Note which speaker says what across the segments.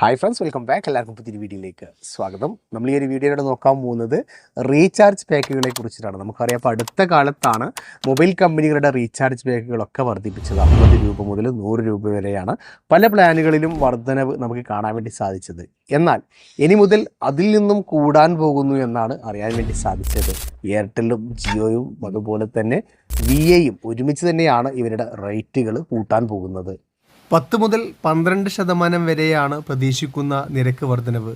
Speaker 1: Hi friends welcome back എല്ലാവർക്കും പുതിയൊരു വീഡിയോയിലേക്ക് സ്വാഗതം. നമ്മൾ ഈ ഒരു വീഡിയോയിലൂടെ നോക്കാൻ പോകുന്നത് റീചാർജ് പാക്കുകളെ കുറിച്ചിട്ടാണ്. നമുക്കറിയാം അപ്പോൾ അടുത്ത കാലത്താണ് മൊബൈൽ കമ്പനികളുടെ റീചാർജ് പാക്കുകളൊക്കെ വർദ്ധിപ്പിച്ചത്. അമ്പത് രൂപ മുതൽ നൂറ് രൂപ വരെയാണ് പല പ്ലാനുകളിലും വർധനവ് നമുക്ക് കാണാൻ വേണ്ടി സാധിച്ചത്. എന്നാൽ ഇനി മുതൽ അതിൽ നിന്നും കൂടാൻ പോകുന്നു എന്നാണ് അറിയാൻ വേണ്ടി സാധിച്ചത്. എയർടെല്ലും ജിയോയും അതുപോലെ തന്നെ വി എയും ഒരുമിച്ച് തന്നെയാണ് ഇവരുടെ റേറ്റുകൾ കൂട്ടാൻ പോകുന്നത്. പത്ത് മുതൽ പന്ത്രണ്ട് ശതമാനം വരെയാണ് പ്രതീക്ഷിക്കുന്ന നിരക്ക് വർധനവ്.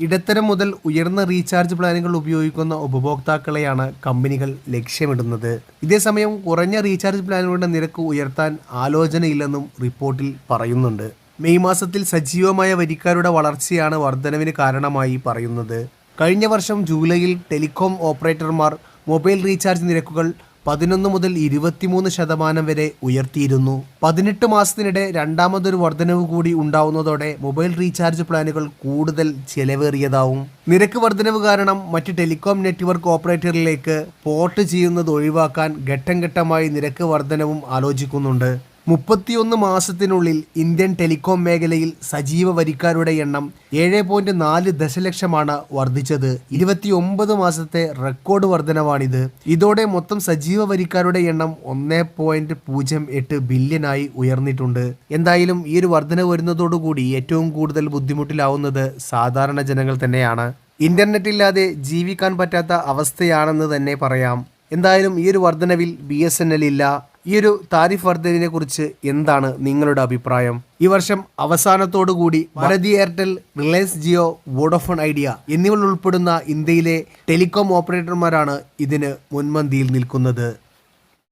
Speaker 1: ഇടത്തരം മുതൽ ഉയർന്ന റീചാർജ് പ്ലാനുകൾ ഉപയോഗിക്കുന്ന ഉപഭോക്താക്കളെയാണ് കമ്പനികൾ ലക്ഷ്യമിടുന്നത്. ഇതേസമയം കുറഞ്ഞ റീചാർജ് പ്ലാനുകളുടെ നിരക്ക് ഉയർത്താൻ ആലോചനയില്ലെന്നും റിപ്പോർട്ടിൽ പറയുന്നുണ്ട്. മെയ് മാസത്തിൽ സജീവമായ വരിക്കാരുടെ വളർച്ചയാണ് വർധനവിന് കാരണമായി പറയുന്നത്. കഴിഞ്ഞ വർഷം ജൂലൈയിൽ ടെലികോം ഓപ്പറേറ്റർമാർ മൊബൈൽ റീചാർജ് നിരക്കുകൾ പതിനൊന്ന് മുതൽ ഇരുപത്തിമൂന്ന് ശതമാനം വരെ ഉയർത്തിയിരുന്നു. പതിനെട്ട് മാസത്തിനിടെ രണ്ടാമതൊരു വർധനവ് കൂടി ഉണ്ടാവുന്നതോടെ മൊബൈൽ റീചാർജ് പ്ലാനുകൾ കൂടുതൽ ചെലവേറിയതാവും. നിരക്ക് വർധനവ് കാരണം മറ്റ് ടെലികോം നെറ്റ്വർക്ക് ഓപ്പറേറ്ററിലേക്ക് പോർട്ട് ചെയ്യുന്നത് ഒഴിവാക്കാൻ ഘട്ടം ഘട്ടമായി നിരക്ക് വർധനവും ആലോചിക്കുന്നുണ്ട്. മുപ്പത്തിയൊന്ന് മാസത്തിനുള്ളിൽ ഇന്ത്യൻ ടെലികോം മേഖലയിൽ സജീവ വരിക്കാരുടെ എണ്ണം ഏഴ് പോയിന്റ് നാല് ദശലക്ഷമാണ് വർദ്ധിച്ചത്. ഇരുപത്തിയൊമ്പത് മാസത്തെ റെക്കോർഡ് വർധനവാണിത്. ഇതോടെ മൊത്തം സജീവ വരിക്കാരുടെ എണ്ണം ഒന്ന് പോയിന്റ് പൂജ്യം എട്ട് ബില്യനായി ഉയർന്നിട്ടുണ്ട്. എന്തായാലും ഈ ഒരു വർധന വരുന്നതോടുകൂടി ഏറ്റവും കൂടുതൽ ബുദ്ധിമുട്ടിലാവുന്നത് സാധാരണ ജനങ്ങൾ തന്നെയാണ്. ഇന്റർനെറ്റ് ഇല്ലാതെ ജീവിക്കാൻ പറ്റാത്ത അവസ്ഥയാണെന്ന് തന്നെ പറയാം. എന്തായാലും ഈ ഒരു വർധനവിൽ ബി എസ് എൻ എൽ ഇല്ല. ഈ ഒരു താരിഫ് വർധനവിനെ കുറിച്ച് എന്താണ് നിങ്ങളുടെ അഭിപ്രായം? ഈ വർഷം അവസാനത്തോടു കൂടി Bharti Airtel Reliance Jio Vodafone Idea എന്നിവ ഉൾപ്പെടുന്ന ഇന്ത്യയിലെ ടെലികോം ഓപ്പറേറ്റർമാരാണ് ഇതിന് മുൻപന്തിയിൽ നിൽക്കുന്നത്.